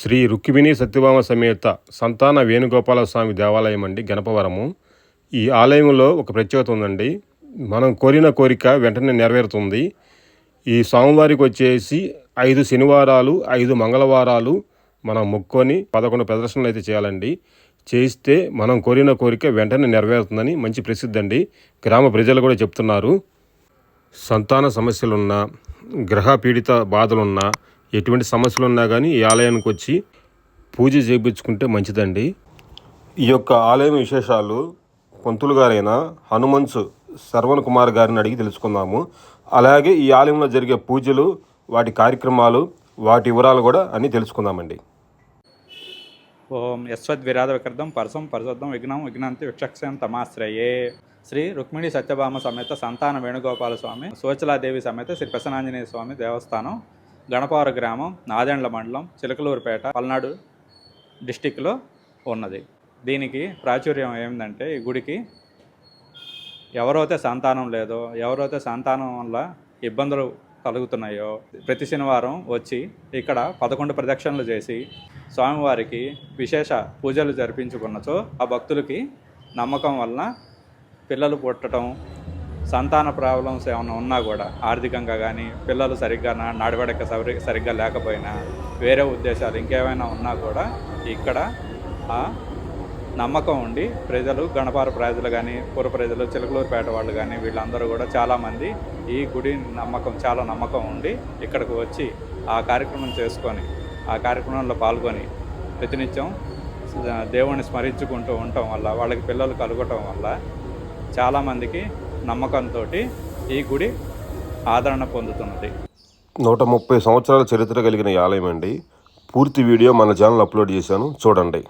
శ్రీ రుక్మిణి సత్యభామ సమేత సంతాన వేణుగోపాల స్వామి దేవాలయం అండి గణపవరము. ఈ ఆలయంలో ఒక ప్రత్యేకత ఉందండి. మనం కోరిన కోరిక వెంటనే నెరవేరుతుంది. ఈ స్వామివారికి వచ్చేసి ఐదు శనివారాలు ఐదు మంగళవారాలు మనం మొక్కొని పదకొండు ప్రదర్శనలు అయితే చేయాలండి. చేస్తే మనం కోరిన కోరిక వెంటనే నెరవేరుతుందని మంచి ప్రసిద్ధి అండి. గ్రామ ప్రజలు కూడా చెప్తున్నారు. సంతాన సమస్యలున్నా గ్రహ పీడిత బాధలున్నా ఎటువంటి సమస్యలు ఉన్నా కానీ ఈ ఆలయానికి వచ్చి పూజ చేయించుకుంటే మంచిదండి. ఈ యొక్క ఆలయం విశేషాలు పంతులు గారైన హనుమంతు శర్వణ్ కుమార్ గారిని అడిగి తెలుసుకుందాము. అలాగే ఈ ఆలయంలో జరిగే పూజలు వాటి కార్యక్రమాలు వాటి వివరాలు కూడా అన్నీ తెలుసుకుందామండి. ఓం యస్వద్విరాధ వికృతం పరసం పరసద్దం విఘ్నం విఘ్నంతి విక్షక్ష్యం తమాశ్రయే. శ్రీ రుక్మిణి సత్యభామ సమేత సంతాన వేణుగోపాల స్వామి సోచలాదేవి సమేత శ్రీ ప్రసన్నాంజనేయ స్వామి దేవస్థానం గణపార గ్రామం నాదెండ్ల మండలం చిలకలూరుపేట పల్నాడు డిస్టిక్లో ఉన్నది. దీనికి ప్రాచుర్యం ఏంటంటే ఈ గుడికి ఎవరైతే సంతానం లేదో ఎవరైతే సంతానం వల్ల ఇబ్బందులు కలుగుతున్నాయో ప్రతి శనివారం వచ్చి ఇక్కడ పదకొండు ప్రదక్షిణలు చేసి స్వామివారికి విశేష పూజలు జరిపించుకున్నచో ఆ భక్తులకి నమ్మకం వలన పిల్లలు పుట్టడం సంతాన ప్రాబ్లమ్స్ ఏమైనా ఉన్నా కూడా ఆర్థికంగా కానీ పిల్లలు సరిగ్గా నడవడక సరి సరిగ్గా లేకపోయినా వేరే ఉద్దేశాలు ఇంకేమైనా ఉన్నా కూడా ఇక్కడ ఆ నమ్మకం ఉండి ప్రజలు గణపార ప్రజలు కానీ పుర ప్రజలు చిలకలూరుపేట వాళ్ళు కానీ వీళ్ళందరూ కూడా చాలామంది ఈ గుడి నమ్మకం చాలా నమ్మకం ఉండి ఇక్కడికి వచ్చి ఆ కార్యక్రమం చేసుకొని ఆ కార్యక్రమంలో పాల్గొని ప్రతినిత్యం దేవుణ్ణి స్మరించుకుంటూ ఉండటం వల్ల వాళ్ళకి పిల్లలు కలగటం వల్ల చాలామందికి నమ్మకంతో ఈ గుడి ఆదరణ పొందుతున్నది. నూట ముప్పై సంవత్సరాల చరిత్ర కలిగిన ఈ ఆలయం అండి. పూర్తి వీడియో మన ఛానల్ అప్లోడ్ చేశాను. చూడండి.